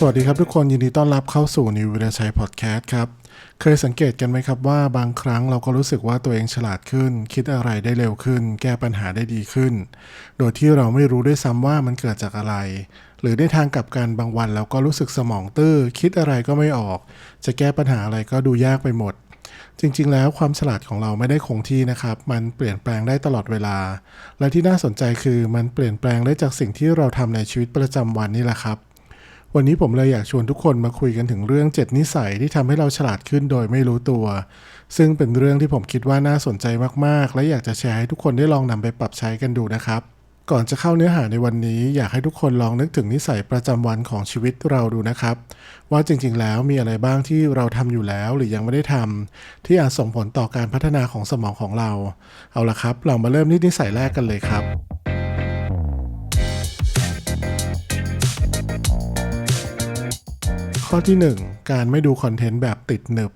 สวัสดีครับทุกคนยินดีต้อนรับเข้าสู่นิววิรชัยพอดแคสต์ครับ เคยสังเกตกันไหมครับว่าบางครั้งเราก็รู้สึกว่าตัวเองฉลาดขึ้น คิดอะไรได้เร็วขึ้น แก้ปัญหาได้ดีขึ้น โดยที่เราไม่รู้ด้วยซ้ำว่ามันเกิดจากอะไร หรือได้ทางกลับกันบางวันเราก็รู้สึกสมองตื้อคิดอะไรก็ไม่ออก จะแก้ปัญหาอะไรก็ดูยากไปหมด จริงๆ แล้วความฉลาดของเราไม่ได้คงที่นะครับ มันเปลี่ยนแปลงได้ตลอดเวลา และที่น่าสนใจคือมันเปลี่ยนแปลงได้จากสิ่งที่เราทำในชีวิตประจำวันนี่แหละครับ วันนี้ผมเลยอยากชวนทุกคนมาคุยกันถึงเรื่อง 7 นิสัยที่ทำให้เราฉลาดขึ้นโดยไม่รู้ตัว ซึ่งเป็นเรื่องที่ผมคิดว่าน่าสนใจมากๆ และอยากจะแชร์ให้ทุกคนได้ลองนำไปปรับใช้กันดูนะครับ ก่อนจะเข้าเนื้อหาในวันนี้ อยากให้ทุกคนลองนึกถึงนิสัยประจำวันของชีวิตเราดูนะครับ ว่าจริงๆ แล้วมีอะไรบ้างที่เราทำอยู่แล้วหรือยังไม่ได้ทำที่อาจส่งผลต่อการพัฒนาของสมองของเรา เอาละครับ เรามาเริ่มที่นิสัยแรกกันเลยครับ อที่ 1 การไม่ดูคอนเทนต์แบบติดหนึบ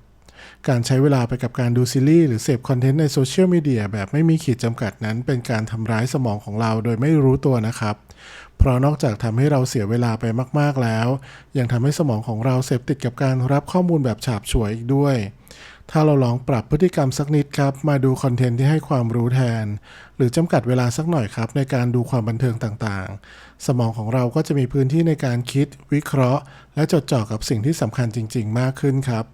การใช้เวลาไปกับการดูซีรีส์หรือเสพคอนเทนต์ในโซเชียลมีเดียแบบไม่มีขีดจำกัดนั้น เป็นการทำร้ายสมองของเราโดยไม่รู้ตัวนะครับ เพราะนอกจากทำให้เราเสียเวลาไปมากๆแล้ว ยังทำให้สมองของเราเสพติดกับการรับข้อมูลแบบฉาบฉวยอีกด้วย ถ้าเราลองปรับพฤติกรรมสักนิดครับ มาดูคอนเทนต์ที่ให้ความรู้แทน หรือจำกัดเวลาสักหน่อยครับ ในการดูความบันเทิงต่างๆ สมองของเราก็จะมีพื้นที่ในการคิด วิเคราะห์ และจดจ่อกับสิ่งที่สำคัญจริง ๆ มากขึ้นครับ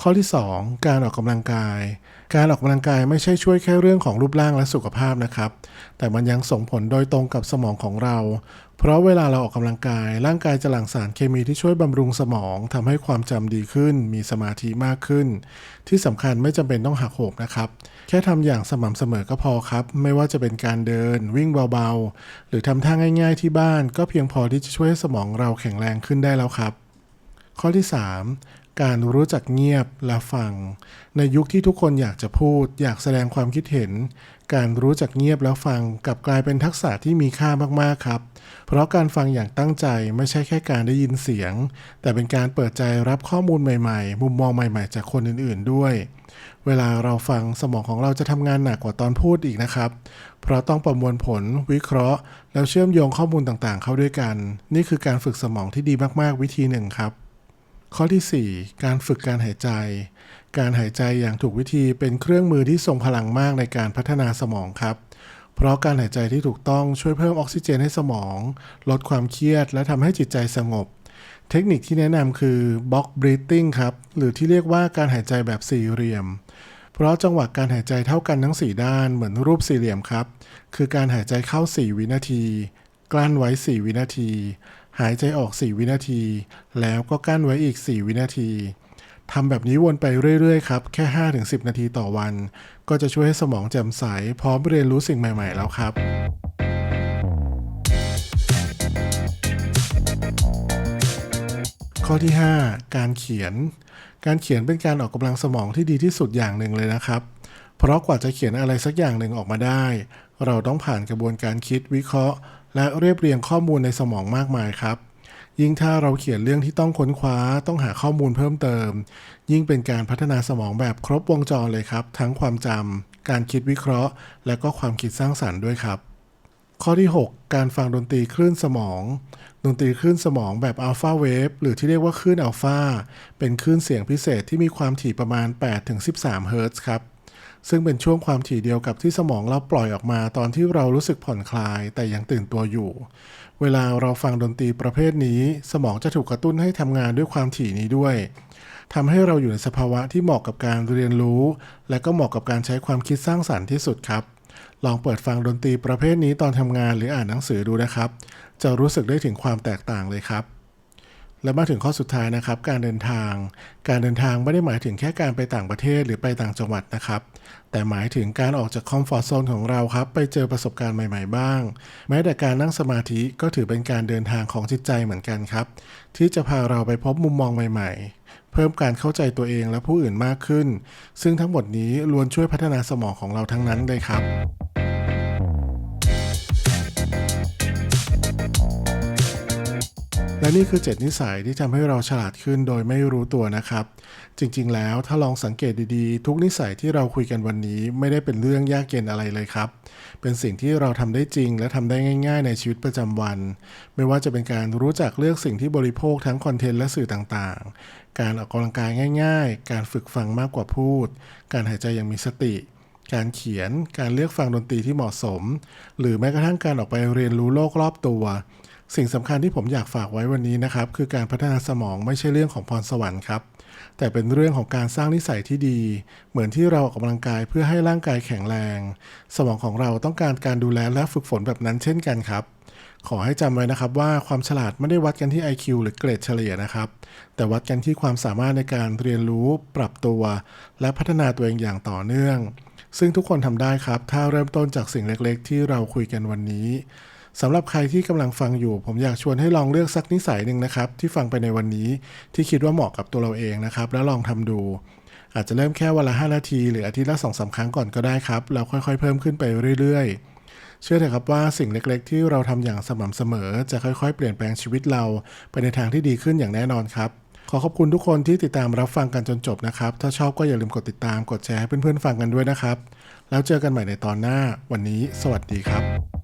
ข้อที่ 2 การออกกำลังกาย การออกกำลังกายไม่ใช่ช่วยแค่เรื่องของรูปร่างและสุขภาพนะครับ แต่มันยังส่งผลโดยตรงกับสมองของเรา เพราะเวลาเราออกกำลังกาย ร่างกายจะหลั่งสารเคมีที่ช่วยบำรุงสมองทำให้ความจำดีขึ้น มีสมาธิมากขึ้น ที่สำคัญไม่จำเป็นต้องหักโหมนะครับ แค่ทำอย่างสม่ำเสมอก็พอครับ ไม่ว่าจะเป็นการเดิน วิ่งเบาๆ หรือทำท่าง่าย ๆ ที่บ้าน ก็เพียงพอที่จะช่วยให้สมองเราแข็งแรงขึ้นได้แล้วครับข้อที่ 3 การรู้จักเงียบและฟัง ในยุคที่ทุกคนอยากจะพูด อยากแสดงความคิดเห็น การรู้จักเงียบแล้วฟังกลับกลายเป็นทักษะที่มีค่ามากๆครับ เพราะการฟังอย่างตั้งใจไม่ใช่แค่การได้ยินเสียง แต่เป็นการเปิดใจรับข้อมูลใหม่ๆ มุมมองใหม่ๆ จากคนอื่นๆด้วย เวลาเราฟังสมองของเราจะทำงานหนักกว่าตอนพูดอีกนะครับ เพราะต้องประมวลผล วิเคราะห์ แล้วเชื่อมโยงข้อมูลต่างๆ เข้าด้วยกัน นี่คือการฝึกสมองที่ดีมากๆ วิธีหนึ่งครับ ข้อที่ 4 การฝึกการหายใจ การหายใจอย่างถูกวิธีเป็นเครื่องมือที่ทรงพลังมากในการพัฒนาสมองครับ เพราะการหายใจที่ถูกต้องช่วยเพิ่มออกซิเจนให้สมอง ลดความเครียด และทำให้จิตใจสงบ เทคนิคที่แนะนำคือ box breathing ครับ หรือที่เรียกว่าการหายใจแบบสี่เหลี่ยม เพราะจังหวะการหายใจเท่ากันทั้ง 4 ด้านเหมือนรูปสี่เหลี่ยมครับ คือการหายใจเข้า 4 วินาที กลั้นไว้ 4 วินาที หายใจออก 4 วินาที แล้วก็กั้นไว้อีก 4 วินาทีทำแบบนี้วนไปเรื่อยๆครับ แค่ 5-10 นาทีต่อวัน ก็จะช่วยให้สมองแจ่มใส พร้อมเรียนรู้สิ่งใหม่ๆแล้วครับข้อที่ 5 การเขียน การเขียนเป็นการออกกำลังสมองที่ดีที่สุดอย่างหนึ่งเลยนะครับ เพราะกว่าจะเขียนอะไรสักอย่างหนึ่งออกมาได้ เราต้องผ่านกระบวนการคิดวิเคราะห์ และเรียบเรียงข้อมูลในสมองมากมายครับ ยิ่งถ้าเราเขียนเรื่องที่ต้องค้นคว้าต้องหาข้อมูลเพิ่มเติม ยิ่งเป็นการพัฒนาสมองแบบครบวงจรเลยครับ ทั้งความจำการคิดวิเคราะห์ และก็ความคิดสร้างสรรค์ด้วยครับข้อที่ 6 การฟังดนตรีคลื่นสมอง ดนตรีคลื่นสมองแบบอัลฟาเวฟหรือที่เรียกว่าคลื่นอัลฟาเป็นคลื่นเสียงพิเศษที่มีความถี่ประมาณ 8-13 เฮิรตซ์ครับ ซึ่งเป็นช่วงความถี่เดียวกับที่สมองเราปล่อยออกมาตอนที่เรารู้สึกผ่อนคลาย แต่ยังตื่นตัวอยู่ เวลาเราฟังดนตรีประเภทนี้ สมองจะถูกกระตุ้นให้ทำงานด้วยความถี่นี้ด้วยทำให้เราอยู่ในสภาวะที่เหมาะกับการเรียนรู้ และก็เหมาะกับการใช้ความคิดสร้างสรรค์ที่สุดครับ ลองเปิดฟังดนตรีประเภทนี้ตอนทำงานหรืออ่านหนังสือดูนะครับ จะรู้สึกได้ถึงความแตกต่างเลยครับ และมาถึงข้อสุดท้ายนะครับ การเดินทาง การเดินทางไม่ได้หมายถึงแค่การไปต่างประเทศหรือไปต่างจังหวัดนะครับ แต่หมายถึงการออกจากคอมฟอร์ทโซนของเราครับ ไปเจอประสบการณ์ใหม่ ๆ บ้าง แม้แต่การนั่งสมาธิก็ถือเป็นการเดินทางของจิตใจเหมือนกันครับ ที่จะพาเราไปพบมุมมองใหม่ ๆ เพิ่มการเข้าใจตัวเองและผู้อื่นมากขึ้น ซึ่งทั้งหมดนี้ล้วนช่วยพัฒนาสมองของเราทั้งนั้นเลยครับ และนี่คือ 7 นิสัยที่ทำให้เราฉลาดขึ้นโดยไม่รู้ตัวนะครับ จริงๆ แล้วถ้าลองสังเกตดีๆ ทุกนิสัยที่เราคุยกันวันนี้ไม่ได้เป็นเรื่องยากเย็นอะไรเลยครับ เป็นสิ่งที่เราทำได้จริง และทำได้ง่าย ๆ ในชีวิตประจำวัน ไม่ว่าจะเป็นการรู้จักเลือกสิ่งที่บริโภคทั้งคอนเทนต์และสื่อต่างๆ การออกกำลังกายง่าย ๆ การฝึกฟังมากกว่าพูด การหายใจอย่างมีสติการเขียน การเลือกฟังดนตรีที่เหมาะสม หรือแม้กระทั่งการออกไปเรียนรู้โลกรอบตัว สิ่งสำคัญที่ผมอยากฝากไว้วันนี้นะครับคือการพัฒนาสมองไม่ใช่เรื่องของพรสวรรค์ครับ แต่เป็นเรื่องของการสร้างนิสัยที่ดี เหมือนที่เราออกกำลังกายเพื่อให้ร่างกายแข็งแรง สมองของเราต้องการการดูแลและฝึกฝนแบบนั้นเช่นกันครับ ขอให้จำไว้นะครับว่าความฉลาดไม่ได้วัดกันที่ IQ หรือเกรดเฉลี่ยนะครับ แต่วัดกันที่ความสามารถในการเรียนรู้ ปรับตัว และพัฒนาตัวเองอย่างต่อเนื่อง ซึ่งทุกคนทำได้ครับ ถ้าเริ่มต้นจากสิ่งเล็กๆ ที่เราคุยกันวันนี้ สำหรับใครที่กำลังฟังอยู่ ผมอยากชวนให้ลองเลือกสักนิสัยหนึ่งนะครับ ที่ฟังไปในวันนี้ที่คิดว่าเหมาะกับตัวเราเองนะครับ แล้วลองทำดู อาจจะเริ่มแค่วันละ 5 นาที หรืออาทิตย์ละ2อสาครั้งก่อนก็ได้ครับแล้วค่อยๆ เพิ่มขึ้นไปเรื่อยๆ เชื่อเถอะครับว่าสิ่งเล็กๆ ที่เราทำอย่างสม่ำเสมอ จะค่อยๆ เปลี่ยนแปลงชีวิตเรา ไปในทางที่ดีขึ้นอย่างแน่นอนครับขอขอบคุณทุกคนที่ติดตามรับฟังกันจนจบนะครับ ถ้าชอบก็อย่าลืมกดติดตาม กดแชร์ให้เพื่อนๆฟังกันด้วยนะครับ แล้วเจอกันใหม่ในตอนหน้า วันนี้ สวัสดีครับ